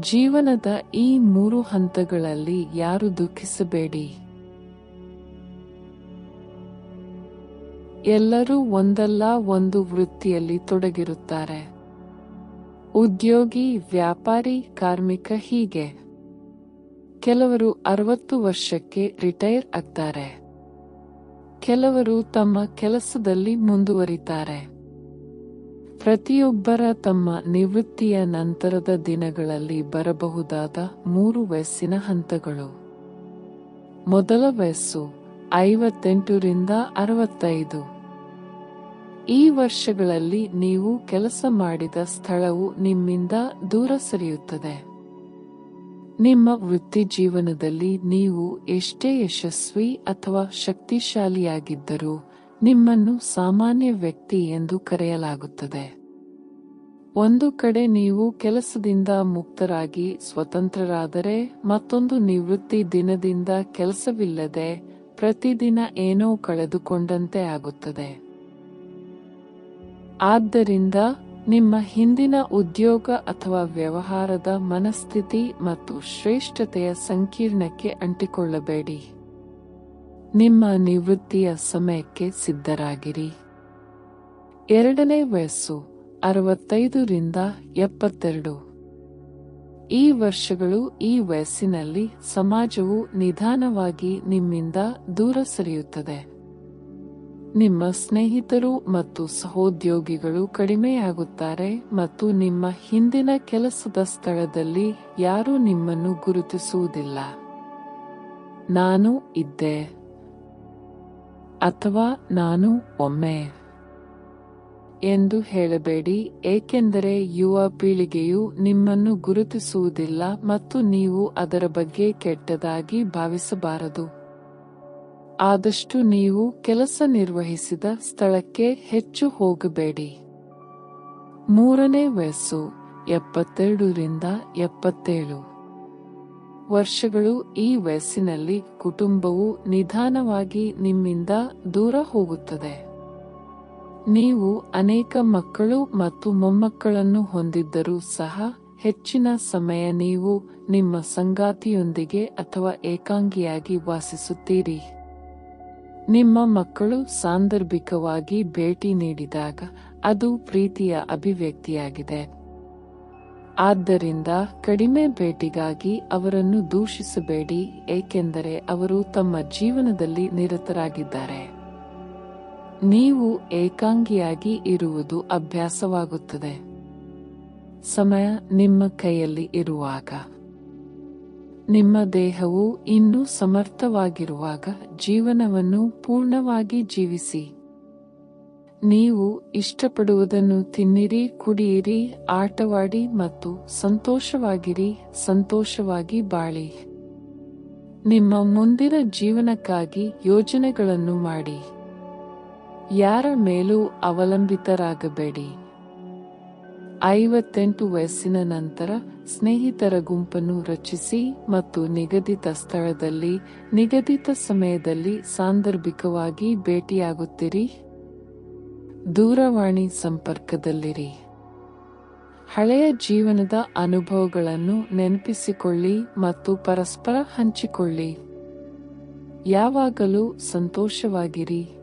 ಜೀವನದ ಈ ಮೂರು ಹಂತಗಳಲ್ಲಿ ಯಾರು ದುಃಖಿಸಬೇಡಿ. ಎಲ್ಲರೂ ಒಂದಲ್ಲ ಒಂದು ವೃತ್ತಿಯಲ್ಲಿ ತೊಡಗಿರುತ್ತಾರೆ. ಉದ್ಯೋಗಿ, ವ್ಯಾಪಾರಿ, ಕಾರ್ಮಿಕ ಹೀಗೆ. ಕೆಲವರು ಅರವತ್ತು ವರ್ಷಕ್ಕೆ ರಿಟೈರ್ ಆಗ್ತಾರೆ. ಕೆಲವರು ತಮ್ಮ ಕೆಲಸದಲ್ಲಿ ಮುಂದುವರಿತಾರೆ. ಪ್ರತಿಯೊಬ್ಬರ ತಮ್ಮ ನಿವೃತ್ತಿಯ ನಂತರದ ದಿನಗಳಲ್ಲಿ ಬರಬಹುದಾದ ಮೂರು ವಯಸ್ಸಿನ ಹಂತಗಳು. ಮೊದಲ ವಯಸ್ಸು ಐವತ್ತೆಂಟರಿಂದ ಅರವತ್ತೈದು. ಈ ವರ್ಷಗಳಲ್ಲಿ ನೀವು ಕೆಲಸ ಮಾಡಿದ ಸ್ಥಳವು ನಿಮ್ಮಿಂದ ದೂರ ಸರಿಯುತ್ತದೆ. ನಿಮ್ಮ ವೃತ್ತಿ ಜೀವನದಲ್ಲಿ ನೀವು ಎಷ್ಟೇ ಯಶಸ್ವಿ ಅಥವಾ ಶಕ್ತಿಶಾಲಿಯಾಗಿದ್ದರೂ ನಿಮ್ಮನ್ನು ಸಾಮಾನ್ಯ ವ್ಯಕ್ತಿ ಎಂದು ಕರೆಯಲಾಗುತ್ತದೆ. ಒಂದು ಕಡೆ ನೀವು ಕೆಲಸದಿಂದ ಮುಕ್ತರಾಗಿ ಸ್ವತಂತ್ರರಾದರೆ, ಮತ್ತೊಂದು ನಿವೃತ್ತಿ ದಿನದಿಂದ ಕೆಲಸವಿಲ್ಲದೆ ಪ್ರತಿದಿನ ಏನೋ ಕಳೆದುಕೊಂಡಂತೆ ಆಗುತ್ತದೆ. ಆದ್ದರಿಂದ ನಿಮ್ಮ ಹಿಂದಿನ ಉದ್ಯೋಗ ಅಥವಾ ವ್ಯವಹಾರದ ಮನಸ್ಥಿತಿ ಮತ್ತು ಶ್ರೇಷ್ಠತೆಯ ಸಂಕೀರ್ಣಕ್ಕೆ ಅಂಟಿಕೊಳ್ಳಬೇಡಿ. ನಿಮ್ಮ ನಿವೃತ್ತಿಯ ಸಮಯಕ್ಕೆ ಸಿದ್ಧರಾಗಿರಿ. ಎರಡನೇ ವಯಸ್ಸು ಅರವತ್ತೈದರಿಂದ ಎಪ್ಪತ್ತೆರಡು. ಈ ವರ್ಷಗಳು ಈ ವಯಸ್ಸಿನಲ್ಲಿ ಸಮಾಜವು ನಿಧಾನವಾಗಿ ನಿಮ್ಮಿಂದ ದೂರ ಸರಿಯುತ್ತದೆ. ನಿಮ್ಮ ಸ್ನೇಹಿತರು ಮತ್ತು ಸಹೋದ್ಯೋಗಿಗಳು ಕಡಿಮೆಯಾಗುತ್ತಾರೆ ಮತ್ತು ನಿಮ್ಮ ಹಿಂದಿನ ಕೆಲಸದ ಸ್ಥಳದಲ್ಲಿ ಯಾರೂ ನಿಮ್ಮನ್ನು ಗುರುತಿಸುವುದಿಲ್ಲ. ನಾನು ಇದ್ದೆ. ಅಥವಾ ನಾನು ಒಮ್ಮೆ? ಎಂದು ಹೇಳಬೇಡಿ, ಏಕೆಂದರೆ ಯುವ ಪೀಳಿಗೆಯು ನಿಮ್ಮನ್ನು ಗುರುತಿಸುವುದಿಲ್ಲ ಮತ್ತು ನೀವು ಅದರ ಬಗ್ಗೆ ಕೆಟ್ಟದಾಗಿ ಭಾವಿಸಬಾರದು. ಆದಷ್ಟು ನೀವು ಕೆಲಸ ನಿರ್ವಹಿಸಿದ ಸ್ಥಳಕ್ಕೆ ಹೆಚ್ಚು ಹೋಗಬೇಡಿ. ಮೂರನೇ ವಯಸ್ಸು ಎಪ್ಪತ್ತೆರಡರಿಂದ ಎಪ್ಪತ್ತೇಳು. ವರ್ಷಗಳು ಈ ವಯಸ್ಸಿನಲ್ಲಿ ಕುಟುಂಬವು ನಿಧಾನವಾಗಿ ನಿಮ್ಮಿಂದ ದೂರ ಹೋಗುತ್ತದೆ. ನೀವು ಅನೇಕ ಮಕ್ಕಳು ಮತ್ತು ಮೊಮ್ಮಕ್ಕಳನ್ನು ಹೊಂದಿದ್ದರೂ ಸಹ ಹೆಚ್ಚಿನ ಸಮಯ ನೀವು ನಿಮ್ಮ ಸಂಗಾತಿಯೊಂದಿಗೆ ಅಥವಾ ಏಕಾಂಗಿಯಾಗಿ ವಾಸಿಸುತ್ತೀರಿ. ನಿಮ್ಮ ಮಕ್ಕಳು ಸಾಂದರ್ಭಿಕವಾಗಿ ಭೇಟಿ ನೀಡಿದಾಗ ಅದು ಪ್ರೀತಿಯ ಅಭಿವ್ಯಕ್ತಿಯಾಗಿದೆ. ಆದ್ದರಿಂದ ಕಡಿಮೆ ಭೇಟಿಗಾಗಿ ಅವರನ್ನು ದೂಷಿಸಬೇಡಿ, ಏಕೆಂದರೆ ಅವರು ತಮ್ಮ ಜೀವನದಲ್ಲಿ ನಿರತರಾಗಿದ್ದಾರೆ. ನೀವು ಏಕಾಂಗಿಯಾಗಿ ಇರುವುದು ಅಭ್ಯಾಸವಾಗುತ್ತದೆ. ಸಮಯ ನಿಮ್ಮ ಕೈಯಲ್ಲಿ ಇರುವಾಗ. ನಿಮ್ಮ ದೇಹವು ಇನ್ನೂ ಸಮರ್ಥವಾಗಿರುವಾಗ ಜೀವನವನ್ನು ಪೂರ್ಣವಾಗಿ ಜೀವಿಸಿ. ನೀವು ಇಷ್ಟಪಡುವುದನ್ನು ತಿನ್ನಿರಿ, ಕುಡಿಯಿರಿ, ಆಟವಾಡಿ ಮತ್ತು ಸಂತೋಷವಾಗಿರಿ, ಸಂತೋಷವಾಗಿ ಬಾಳಿ. ನಿಮ್ಮ ಮುಂದಿನ ಜೀವನಕ್ಕಾಗಿ ಯೋಜನೆಗಳನ್ನು ಮಾಡಿ. ಯಾರ ಮೇಲೂ ಅವಲಂಬಿತರಾಗಬೇಡಿ. ಐವತ್ತೆಂಟು ವಯಸ್ಸಿನ ನಂತರ ಸ್ನೇಹಿತರ ಗುಂಪನ್ನು ರಚಿಸಿ ಮತ್ತು ನಿಗದಿತ ಸ್ಥಳದಲ್ಲಿ, ನಿಗದಿತ ಸಮಯದಲ್ಲಿ ಸಾಂದರ್ಭಿಕವಾಗಿ ಭೇಟಿಯಾಗುತ್ತೀರಿ. ದೂರವಾಣಿ ಸಂಪರ್ಕದಲ್ಲಿರಿ. ಹಳೆಯ ಜೀವನದ ಅನುಭವಗಳನ್ನು ನೆನಪಿಸಿಕೊಳ್ಳಿ ಮತ್ತು ಪರಸ್ಪರ ಹಂಚಿಕೊಳ್ಳಿ. ಯಾವಾಗಲೂ ಸಂತೋಷವಾಗಿರಿ.